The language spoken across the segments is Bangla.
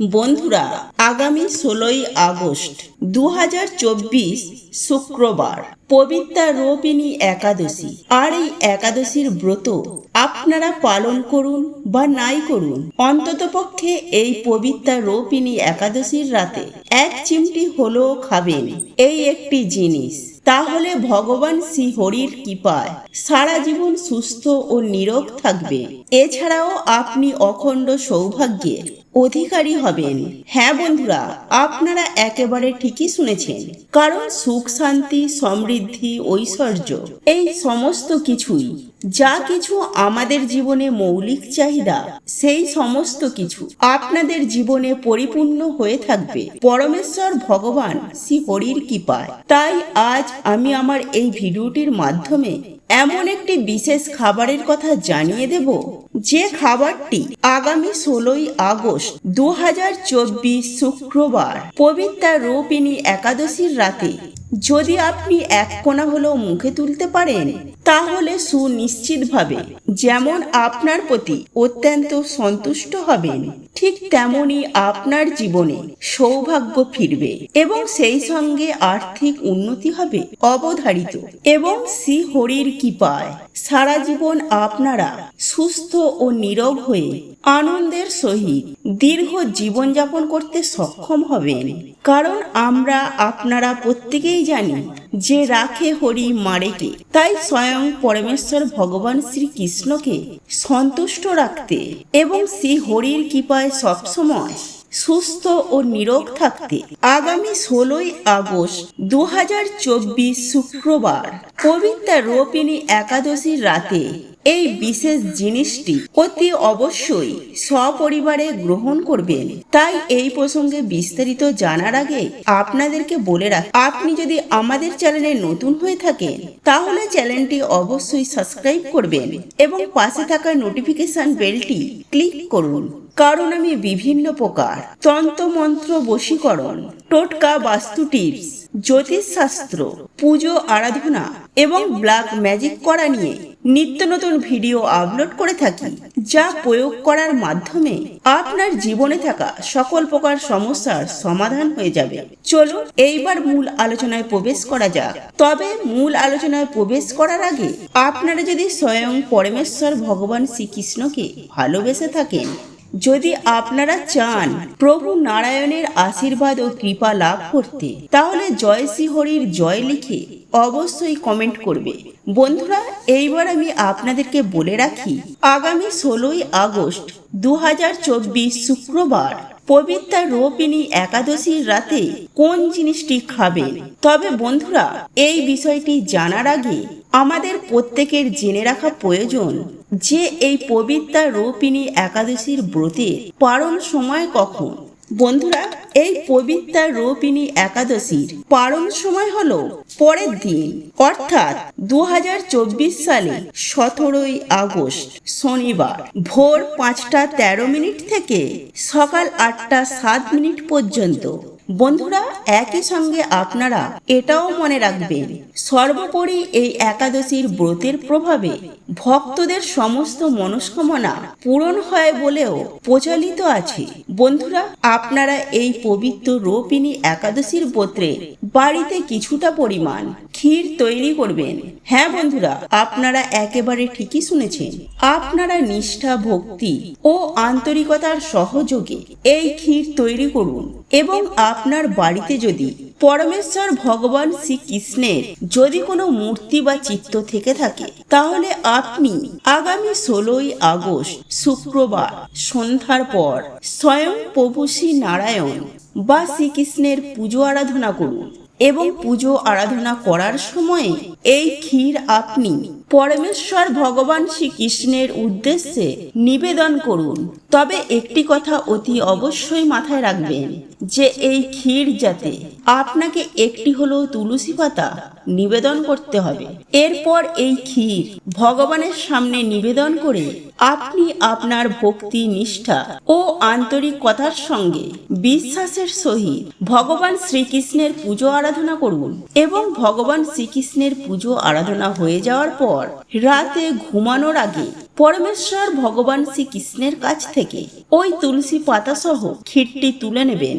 বন্ধুরা, আগামী ষোলোই আগস্ট দু হাজার চব্বিশ শুক্রবার, পবিত্রা রোপিনী একাদশী। আর এই একাদশীর ব্রত আপনারা পালন করুন বা নাই করুন, অন্ততপক্ষে এই পবিত্রা রোপিনী একাদশীর রাতে এক চিমটি হলেও খাবেন। এই একটি জিনিস। তাহলে ভগবান শ্রী হরির কৃপায় সারা জীবন সুস্থ ও নিরোগ থাকবে। এছাড়াও আপনি অখণ্ড সৌভাগ্যের অধিকারী হবেন। হ্যাঁ বন্ধুরা, আপনারা একেবারে ঠিকই শুনেছেন। কারণ সুখ, শান্তি, সমৃদ্ধি, ঐশ্বর্য, এই সমস্ত কিছুই, যা কিছু আমাদের জীবনে মৌলিক চাহিদা, সেই সমস্ত কিছু আপনাদের জীবনে পরিপূর্ণ হয়ে থাকবে। পরমেশ্বর ভগবান শ্রী হরির কৃপায়। তাই আজ আমি আমার এই ভিডিওটির মাধ্যমে এমন একটি বিশেষ খাবারের কথা জানিয়ে দেব, যে খাবারটি আগামী ষোলোই আগস্ট দু হাজার চব্বিশ শুক্রবার পবিত্রা রোপিনী একাদশীর রাতে যদি আপনি এক কোণা হলেও মুখে তুলতে পারেন তাহলে সুনিশ্চিতভাবে যেমন আপনার প্রতি অত্যন্ত সন্তুষ্ট হবেন, ঠিক তেমনি আপনার জীবনে সৌভাগ্য ফিরবে এবং সেই সঙ্গে আর্থিক উন্নতি হবে অবধারিত এবং শ্রী হরির কৃপায় সারা জীবন আপনারা সুস্থ ও নীরব হয়ে আনন্দের সহিত দীর্ঘ জীবনযাপন করতে সক্ষম হবেন। কারণ আমরা আপনারা প্রত্যেকেই জানি যে রাখে হরি মারেকে, তাই স্বয়ং পরমেশ্বর ভগবান শ্রীকৃষ্ণকে সন্তুষ্ট রাখতে এবং শ্রী হরির কৃপায় সবসময় সুস্থ ও নিরোগ থাকতে আগামী ষোলোই আগস্ট দু হাজার চব্বিশ শুক্রবার কবিতা রোপিনী একাদশীর রাতে এই বিশেষ জিনিসটি অতি অবশ্যই সপরিবারে গ্রহণ করবেন। তাই এই প্রসঙ্গে বিস্তারিত জানার আগে আপনাদেরকে বলে রাখ, আপনি যদি আমাদের চ্যানেলে নতুন হয়ে থাকেন, তাহলে চ্যানেলটি অবশ্যই সাবস্ক্রাইব করবেন এবং পাশে থাকা নোটিফিকেশন বেলটি ক্লিক করুন। কারণ আমি বিভিন্ন প্রকার তন্ত্রমন্ত্র বশীকরণ টোটকা বাস্তু টিপস, জ্যোতিষশাস্ত্র, পুজো আরাধনা এবং ব্ল্যাক ম্যাজিক করা নিয়ে নিত্য নতুন ভিডিও আপলোড করে থাকি, যা প্রয়োগ করার মাধ্যমে আপনার জীবনে থাকা সকল প্রকার সমস্যার সমাধান হয়ে যাবে। চলুন এইবার মূল আলোচনায় প্রবেশ করা যাক। তবে মূল আলোচনায় প্রবেশ করার আগে আপনারা যদি স্বয়ং পরমেশ্বর ভগবান শ্রীকৃষ্ণকে ভালোবেসে থাকেন যদি আপনারা চান প্রভু নারায়ণের আশীর্বাদ ও কৃপা লাভ করতে, তাহলে জয় শ্রী হরির জয় লিখে অবশ্যই কমেন্ট করবে। বন্ধুরা, এইবার আমি আপনাদেরকে বলে রাখি, আগামী ষোলোই আগস্ট দু হাজার চব্বিশ শুক্রবার পবিত্রা রোপিনী একাদশীর রাতে কোন জিনিসটি খাবে? তবে বন্ধুরা, এই বিষয়টি জানার আগে আমাদের প্রত্যেকের জেনে রাখা প্রয়োজন যে এই পবিত্রা রোপিনী একাদশীর ব্রতে পারণ সময় কখন? বন্ধুরা, এই পবিত্রা রোপিনী একাদশীর পালন সময় হলো পরের দিন, অর্থাৎ দু হাজার চব্বিশ সালে সতেরোই আগস্ট, শনিবার, ভোর পাঁচটা তেরো মিনিট থেকে সকাল আটটা সাত মিনিট পর্যন্ত। বন্ধুরা, একই সঙ্গে আপনারা এটাও মনে রাখবেন, সর্বোপরি এই একাদশীর ব্রতের প্রভাবে ভক্তদের সমস্ত মনস্কামনা পূরণ হয় বলেও প্রচলিত আছে। বন্ধুরা, আপনারা এই পবিত্র রোপিনী একাদশীর ব্রতে বাড়িতে কিছুটা পরিমাণ ক্ষীর তৈরি করবেন। হ্যাঁ বন্ধুরা, আপনারা একেবারে ঠিকই শুনেছেন। আপনারা নিষ্ঠা, ভক্তি ও আন্তরিকতার সহযোগে এই ক্ষীর তৈরি করুন এবং আপনার বাড়িতে যদি পরমেশ্বর ভগবান শ্রীকৃষ্ণের যদি কোনো মূর্তি বা চিত্র থেকে থাকে, তাহলে আপনি আগামী ষোলোই আগস্ট শুক্রবার সন্ধ্যার পর স্বয়ং প্রভু শ্রী নারায়ণ বা শ্রীকৃষ্ণের পুজো আরাধনা করুন এবং পুজো আরাধনা করার সময়ে এই ক্ষীর আপনি পরমেশ্বর ভগবান শ্রীকৃষ্ণের উদ্দেশ্যে নিবেদন করুন। তবে একটি কথা অতি অবশ্যই মাথায় রাখবেন। যে এই ক্ষীর যাতে আপনাকে একটি হলো তুলসী পাতা নিবেদন করতে হবে। এরপর এই ক্ষীর ভগবানের সামনে নিবেদন করে আপনি আপনার ভক্তি, নিষ্ঠা ও আন্তরিকতার সঙ্গে বিশ্বাসের সহিত ভগবান শ্রীকৃষ্ণের পুজো আরাধনা করুন এবং ভগবান শ্রীকৃষ্ণের পুজো আরাধনা হয়ে যাওয়ার পর রাতে ঘুমানোর আগে পরমেশ্বর ভগবান শ্রীকৃষ্ণের কাছ থেকে ওই তুলসী পাতা সহ ক্ষীরটি তুলে নেবেন।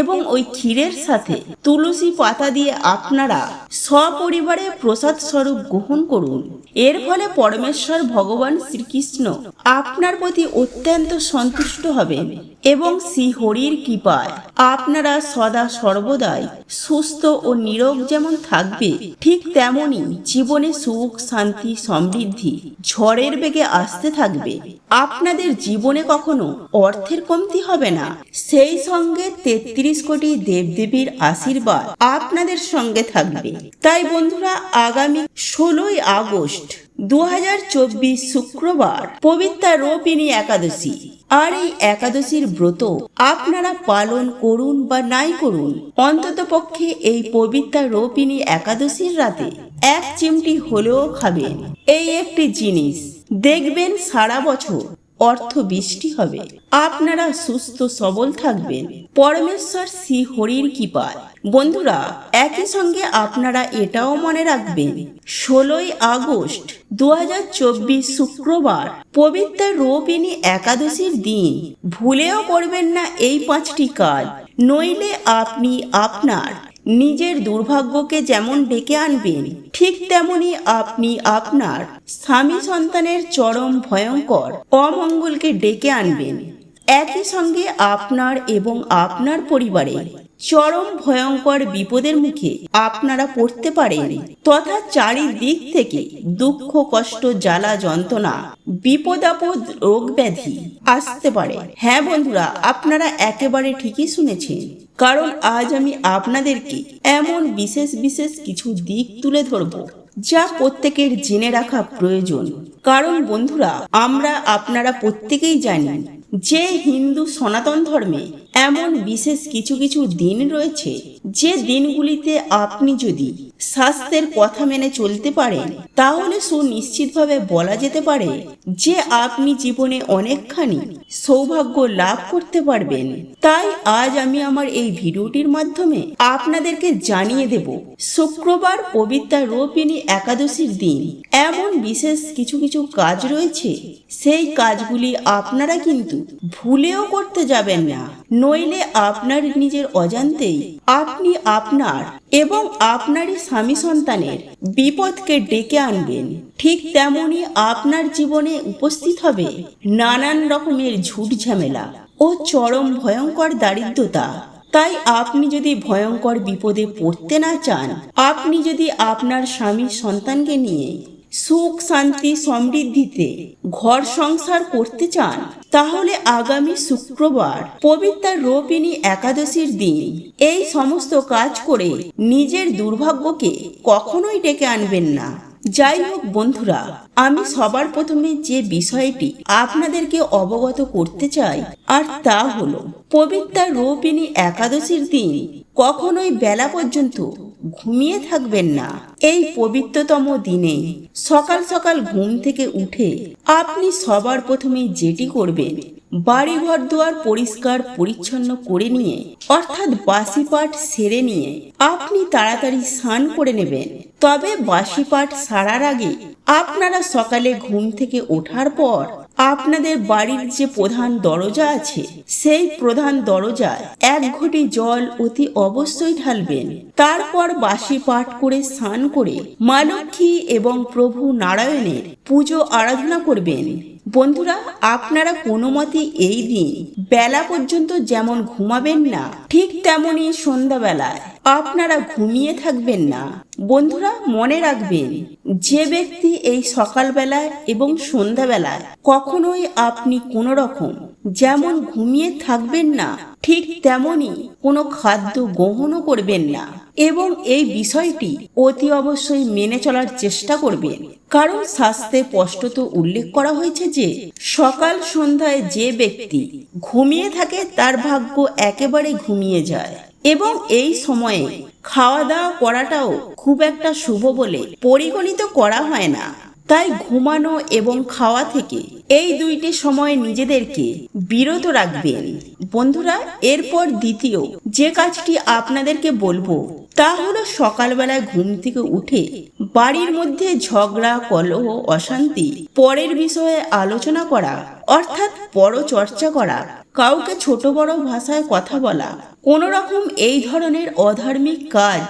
এবং ওই ক্ষীরের সাথে তুলসী পাতা দিয়ে আপনারা সপরিবারে প্রসাদ স্বরূপ গ্রহণ করুন। এর ফলে পরমেশ্বর ভগবান শ্রীকৃষ্ণ আপনার প্রতি অত্যন্ত সন্তুষ্ট হবেন এবং শ্রী হরির কৃপায় আপনারা সদা সর্বদাই সুস্থ ও নিরোগ যেমন থাকবে, ঠিক তেমনি জীবনে সুখ, শান্তি, সমৃদ্ধি ঝড়ের বেগে আসতে থাকবে। আপনাদের জীবনে কখনো অর্থের কমতি হবে না। সেই সঙ্গে তেত্রিশ কোটি দেবদেবীর আশীর্বাদ আপনাদের সঙ্গে থাকবে। তাই বন্ধুরা, আগামী ষোলোই আগস্ট দু শুক্রবার পবিত্রা রোপিনী একাদশী। আর এই একাদশীর ব্রত আপনারা পালন করুন বা নাই করুন, অন্তত পক্ষে এই পবিত্রা রোপিনী একাদশীর রাতে এক চিমটি হলেও খাবেন। এই একটি জিনিস, দেখবেন সারা বছর অর্থ বৃষ্টি হবে। আপনারা সুস্থ, সবল থাকবেন। পরমেশ্বর শ্রী হরির কৃপায়। বন্ধুরা, একই সঙ্গে আপনারা এটাও মনে রাখবেন, ষোলোই আগস্ট দু হাজার চব্বিশ শুক্রবার পবিত্র রোপিনী একাদশীর দিন। ভুলেও করবেন না এই পাঁচটি কাজ। নইলে আপনি আপনার নিজের দুর্ভাগ্যকে যেমন ডেকে আনবেন, ঠিক তেমনি আপনি আপনার স্বামী সন্তানের চরম ভয়ঙ্কর অমঙ্গলকে ডেকে আনবেন। একই সঙ্গে আপনার এবং আপনার পরিবারে চরম ভয়ঙ্কর বিপদের মুখে আপনারা পড়তে পারেন। তথা চারিদিক থেকে দুঃখ, কষ্ট, জ্বালা, যন্ত্রণা, বিপদ আপদ, রোগ ব্যাধি আসতে পারে। হ্যাঁ বন্ধুরা, আপনারা একেবারে ঠিকই শুনেছেন। কারণ আজ আমি আপনাদেরকে এমন বিশেষ বিশেষ কিছু দিক তুলে ধরব যা প্রত্যেকের জেনে রাখা প্রয়োজন। কারণ বন্ধুরা, আমরা আপনারা প্রত্যেকেই জানি যে হিন্দু সনাতন ধর্মে এমন বিশেষ কিছু কিছু দিন রয়েছে যে দিনগুলিতে আপনি যদি স্বাস্থ্যের কথা মেনে চলতে পারেন তাহলে সুনিশ্চিতভাবে বলা যেতে পারে যে আপনি জীবনে অনেকখানি সৌভাগ্য লাভ করতে পারবেন। তাই আজ আমি আমার এই ভিডিওটির মাধ্যমে আপনাদেরকে জানিয়ে দেব শুক্রবার পবিত্রা রোপিনী একাদশীর দিন। এমন বিশেষ কিছু কিছু কাজ রয়েছে সেই কাজগুলি আপনারা কিন্তু ভুলেও করতে যাবেন না। নইলে আপনার নিজের অজান্তেই আপনি আপনার এবং আপনারই স্বামী সন্তানের বিপদকে ডেকে আনবেন। ঠিক তেমনি আপনার জীবনে উপস্থিত হবে নানান রকমের ঝুট ঝামেলা ও চরম ভয়ঙ্কর দারিদ্রতা। তাই আপনি যদি ভয়ঙ্কর বিপদে পড়তে না চান, আপনি যদি আপনার স্বামী সন্তানকে নিয়ে সুখ শান্তি সমৃদ্ধিতে ঘর সংসার করতে চান, তাহলে আগামী শুক্রবার পবিত্র রোপিনী একাদশীর দিন এই সমস্ত কাজ করে নিজের দুর্ভাগ্যকে কখনোই ডেকে আনবেন না। যাই হোক বন্ধুরা, আমি সবার প্রথমে যে বিষয়টি আপনাদেরকে অবগত করতে চাই, আর তা হলো, পবিত্র রোপিনী একাদশীর দিন কখনোই বেলা পর্যন্ত ঘুমিয়ে থাকবেন না। এই পবিত্রতম দিনে সকাল সকাল ঘুম থেকে উঠে আপনি সবার প্রথমে যেটি করবেন বাড়ি ঘর দুয়ার পরিষ্কার পরিচ্ছন্ন করে নিয়ে, অর্থাৎ বাসি পাঠ সেরে নিয়ে আপনি তাড়াতাড়ি স্নান করে নেবেন। তবে বাসি পাঠ সারার আগে আপনারা সকালে ঘুম থেকে ওঠার পর আপনাদের বাড়ির যে প্রধান দরজা আছে, সেই প্রধান দরজায় এক ঘটি জল অতি অবশ্যই ঢালবেন। তারপর বাসি পাঠ করে স্নান করে মা লক্ষ্মী এবং প্রভু নারায়ণের পুজো আরাধনা করবেন। বন্ধুরা, আপনারা কোনো মতে এই দিন বেলা পর্যন্ত যেমন ঘুমাবেন না, ঠিক তেমনি সন্ধ্যাবেলায় আপনারা ঘুমিয়ে থাকবেন না। বন্ধুরা, মনে রাখবেন, যে ব্যক্তি এই সকালবেলায় এবং সন্ধ্যাবেলায় কখনোই আপনি কোনো রকম যেমন ঘুমিয়ে থাকবেন না, ঠিক তেমনই কোনো খাদ্য গ্রহণও করবেন না এবং এই বিষয়টি অতি অবশ্যই মেনে চলার চেষ্টা করবেন। কারণ শাস্ত্রে স্পষ্টত উল্লেখ করা হয়েছে যে, সকাল সন্ধ্যায় যে ব্যক্তি ঘুমিয়ে থাকে তার ভাগ্য একেবারে ঘুমিয়ে যায়। এবং এই সময়ে খাওয়া দাওয়া করাটাও খুব একটা শুভ বলে পরিগণিত করা হয় না। তাই ঘুমানো এবং খাওয়া থেকে এই দুইটি সময় নিজেদেরকে বিরত রাখবেন। বন্ধুরা, এরপর দ্বিতীয় যে কাজটি আপনাদেরকে বলব তা হলো সকালবেলায় ঘুম থেকে উঠে বাড়ির মধ্যে ঝগড়া, কলহ, অশান্তি, পরের বিষয়ে আলোচনা করা, অর্থাৎ বড় চর্চা করা, কাউকে ছোট বড় ভাষায় কথা বলা কোন রকম এই ধরনের অধার্মিক কাজ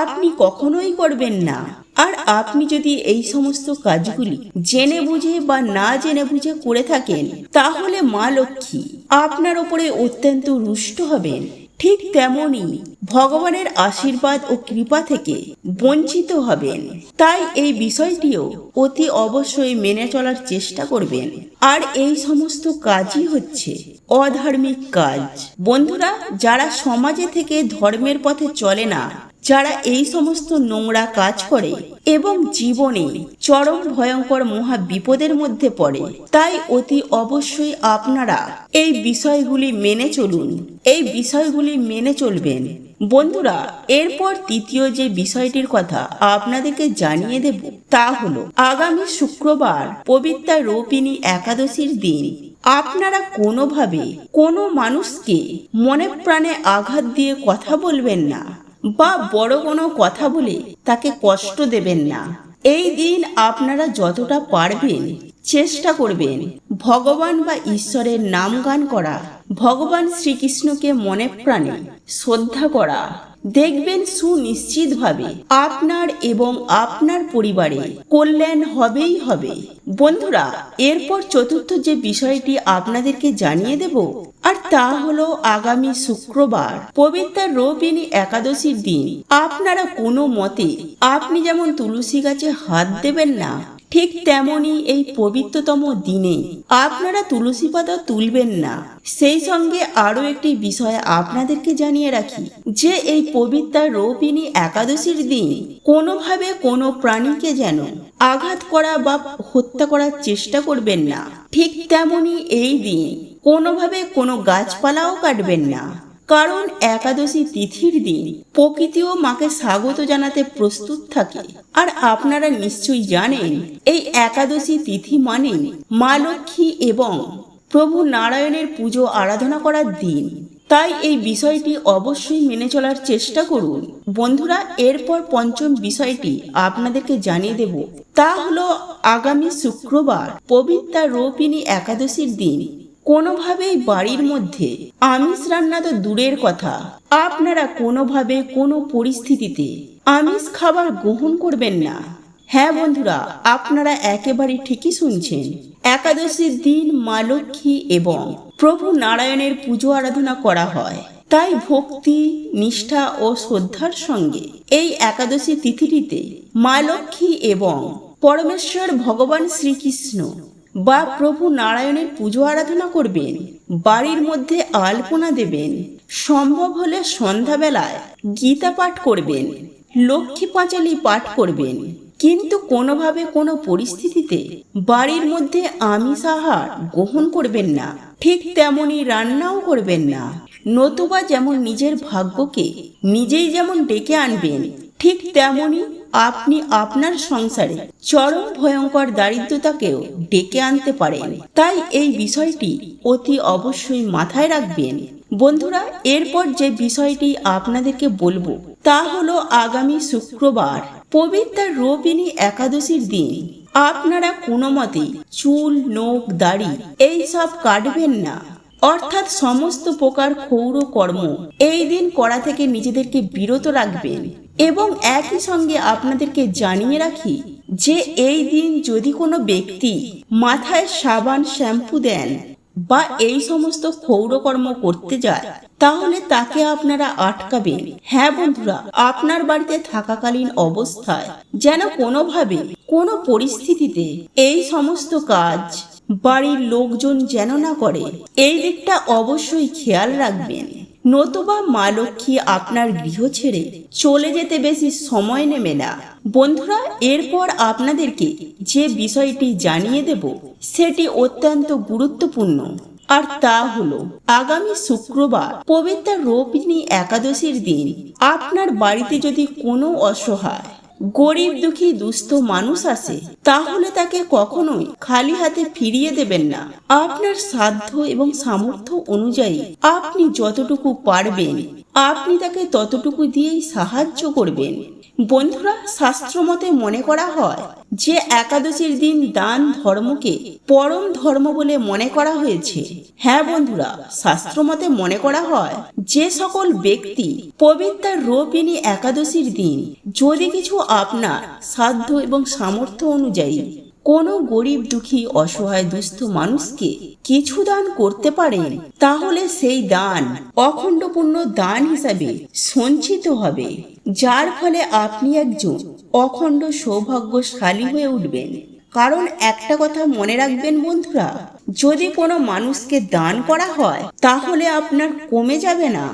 আপনি কখনোই করবেন না। আর আপনি যদি এই সমস্ত কাজগুলি জেনে বুঝে বা না জেনে বুঝে করে থাকেন, তাহলে মা লক্ষ্মী আপনার ওপরে অত্যন্ত রুষ্ট হবেন। ঠিক তেমনই ভগবানের আশীর্বাদ ও কৃপা থেকে বঞ্চিত হবেন। তাই এই বিষয়টিও অতি অবশ্যই মেনে চলার চেষ্টা করবেন। আর এই সমস্ত কাজই হচ্ছে অধার্মিক কাজ। বন্ধুরা, যারা সমাজে থেকে ধর্মের পথে চলে না যারা এই সমস্ত নোংরা কাজ করে এবং জীবনে চরম ভয়ঙ্কর মহা বিপদের মধ্যে পড়ে, তাই অতি অবশ্যই আপনারা এই বিষয়গুলি মেনে চলুন, এই বিষয়গুলি মেনে চলবেন। বন্ধুরা, এরপর তৃতীয় যে বিষয়টির কথা আপনাদেরকে জানিয়ে দেব, তা হলো আগামী শুক্রবার পবিত্র রোপিনী একাদশীর দিন, আপনারা কোনোভাবে কোনো মানুষকে মনে প্রাণে আঘাত দিয়ে কথা বলবেন না। বা বড় কোনো কথা বলে তাকে কষ্ট দেবেন না। এই দিন আপনারা যতটা পারবেন চেষ্টা করবেন ভগবান বা ঈশ্বরের নাম গান করা, ভগবান শ্রীকৃষ্ণকে মনে প্রাণে শ্রদ্ধা করা। দেখবেন সুনিশ্চিতভাবে আপনার এবং আপনার পরিবারে কল্যাণ হবেই হবে। বন্ধুরা, এরপর চতুর্থ যে বিষয়টি আপনাদেরকে জানিয়ে দেব, আর তা হলো আগামী শুক্রবার, পবিত্র রোপিনী একাদশীর দিন। আপনারা কোনো মতে আপনি যেমন তুলসী গাছে হাত দেবেন না ঠিক তেমনি এই পবিত্রতম দিনে আপনারা তুলসী পাতা তুলবেন না। সেই সঙ্গে আরও একটি বিষয় আপনাদেরকে জানিয়ে রাখি, যে এই পবিত্র রৌপিনী একাদশীর দিন কোনোভাবে কোনো প্রাণীকে যেন আঘাত করা বা হত্যা করার চেষ্টা করবেন না। ঠিক তেমনি এই দিন কোনোভাবে কোনো গাছপালাও কাটবেন না। কারণ একাদশী তিথির দিন প্রকৃতিও মাকে স্বাগত জানাতে প্রস্তুত থাকে। আর আপনারা নিশ্চয়ই জানেন, এই একাদশী তিথি মানে মা লক্ষ্মী এবং প্রভু নারায়ণের পুজো আরাধনা করার দিন। তাই এই বিষয়টি অবশ্যই মেনে চলার চেষ্টা করুন। বন্ধুরা, এরপর পঞ্চম বিষয়টি আপনাদেরকে জানিয়ে দেব। তা হলো আগামী শুক্রবার পবিত্র রোপিনী একাদশীর দিন। কোনোভাবেই বাড়ির মধ্যে আমিষ রান্না তো দূরের কথা। আপনারা কোনোভাবে কোনো পরিস্থিতিতে আমিষ খাবার গ্রহণ করবেন না। হ্যাঁ বন্ধুরা, আপনারা একেবারে ঠিকই শুনছেন। একাদশীর দিন মা লক্ষ্মী এবং প্রভু নারায়ণের পুজো আরাধনা করা হয়। তাই ভক্তি, নিষ্ঠা ও শ্রদ্ধার সঙ্গে এই একাদশী তিথিটিতে মা লক্ষ্মী এবং পরমেশ্বর ভগবান শ্রীকৃষ্ণ বা প্রভু নারায়ণের পুজো আরাধনা করবেন, বাড়ির মধ্যে আলপনা দেবেন, সম্ভব হলে সন্ধ্যাবেলায় গীতা পাঠ করবেন, লক্ষ্মী পাঁচালী পাঠ করবেন। কিন্তু কোনোভাবে কোনো পরিস্থিতিতে বাড়ির মধ্যে আমিষ আহার গ্রহণ করবেন না। ঠিক তেমনি রান্নাও করবেন না। নতুবা যেমন নিজের ভাগ্যকে নিজেই যেমন ডেকে আনবেন, ঠিক তেমনি আপনি আপনার সংসারে চরম ভয়ঙ্কর দারিদ্রতাকেও ডেকে আনতে পারেন। তাই এই বিষয়টি অতি অবশ্যই মাথায় রাখবেন। বন্ধুরা, এরপর যে বিষয়টি আপনাদেরকে বলব, তা হলো আগামী শুক্রবার, পবিত্র রোপিনী একাদশীর দিন। আপনারা কোনো মতেই চুল, নোখ, দাড়ি এই সব কাটবেন না। অর্থাৎ সমস্ত প্রকার ক্ষৌর কর্ম এই দিন করা থেকে নিজেদেরকে বিরত রাখবেন। এবং একই সঙ্গে আপনাদেরকে জানিয়ে রাখি যে এই দিন যদি কোনো ব্যক্তি মাথায় সাবান, শ্যাম্পু দেন বা এই সমস্ত ক্ষৌরকর্ম করতে যায়, তাহলে তাকে আপনারা আটকাবেন। হ্যাঁ বন্ধুরা, আপনার বাড়িতে থাকাকালীন অবস্থায় যেন কোনোভাবে কোনো পরিস্থিতিতে এই সমস্ত কাজ বাড়ির লোকজন যেন না করে, এই দিকটা অবশ্যই খেয়াল রাখবেন। নতুবা মা লক্ষ্মী আপনার গৃহ ছেড়ে চলে যেতে বেশি সময় নেবে না। বন্ধুরা, এরপর আপনাদেরকে যে বিষয়টি জানিয়ে দেব, সেটি অত্যন্ত গুরুত্বপূর্ণ। আর তা হলো, আগামী শুক্রবার পবিত্র রোপিনী একাদশীর দিন আপনার বাড়িতে যদি কোনো অসহায় গরিব দুঃখী দুস্থ মানুষ আসে তাহলে তাকে কখনোই খালি হাতে ফিরিয়ে দেবেন না। আপনার সাধ্য এবং সামর্থ্য অনুযায়ী আপনি যতটুকু পারবেন আপনি তাকে ততটুকু দিয়েই সাহায্য করবেন। বন্ধুরা, শাস্ত্রমতে মনে করা হয়, যে একাদশীর দিন দান ধর্মকে পরম ধর্ম বলে মনে করা হয়েছে। হ্যাঁ বন্ধুরা, শাস্ত্রমতে মনে করা হয়, যে সকল ব্যক্তি পবিত্র রোপিনী একাদশীর দিন, যদি কিছু আপনার সাধ্য এবং সামর্থ্য অনুযায়ী কোনো গরিব দুঃখী অসহায় দুস্থ মানুষকে কিছু দান করতে পারেন, তাহলে সেই দান অখণ্ডপূর্ণ দান হিসাবে সঞ্চিত হবে, যার ফলে আপনি একজন অখণ্ড সৌভাগ্যশালী হয়ে উঠবেন। কারণ একটা কথা মনে রাখবেন বন্ধুরা, যদি কোনো মানুষকে দান করা হয়, তাহলে আপনার কমে যাবে না,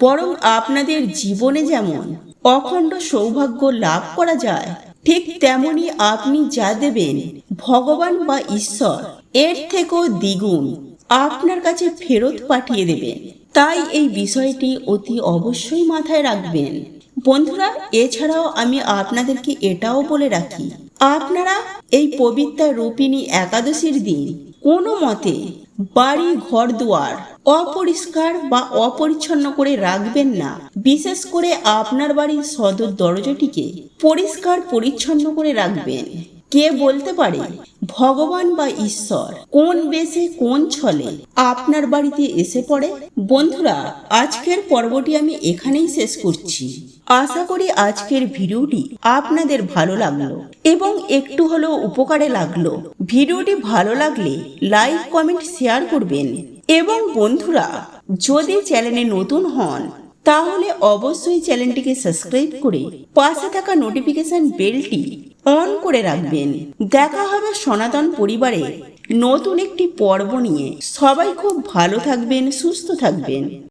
বরং আপনাদের জীবনে যেমন অখণ্ড সৌভাগ্য লাভ করা যায় ঠিক তেমনি আপনি যা দেবেন, ভগবান বা ঈশ্বর, এর থেকেও দ্বিগুণ আপনার কাছে ফেরত পাঠিয়ে দেবেন। তাই এই বিষয়টি অতি অবশ্যই মাথায় রাখবেন। বন্ধুরা, এছাড়াও আমি আপনাদেরকে এটাও বলে রাখি, আপনারা এই পবিত্র রূপিণী একাদশীর দিন কোনো মতে বাড়ি ঘর দুয়ার অপরিষ্কার বা অপরিচ্ছন্ন করে রাখবেন না। বিশেষ করে আপনার বাড়ির সদর দরজাটিকে পরিষ্কার পরিচ্ছন্ন করে রাখবেন। কে বলতে পারে? ভগবান বা ঈশ্বর। কোন বেশে কোন ছলে আপনার বাড়িতে এসে পড়ে? বন্ধুরা, আজকের পর্বটি আমি এখানেই শেষ করছি। আশা করি আজকের ভিডিওটি আপনাদের ভালো লাগল এবং একটু হলেও উপকারে লাগল। ভিডিওটি ভালো লাগলে লাইক, কমেন্ট, শেয়ার করবেন। এবং বন্ধুরা, যদি চ্যানেলে নতুন হন, তাহলে অবশ্যই চ্যানেলটিকে সাবস্ক্রাইব করে পাশে থাকা নোটিফিকেশন বেলটি অন করে রাখবেন। দেখা হবে সনাতন পরিবারে নতুন একটি পর্ব নিয়ে। সবাই খুব ভালো থাকবেন, সুস্থ থাকবেন।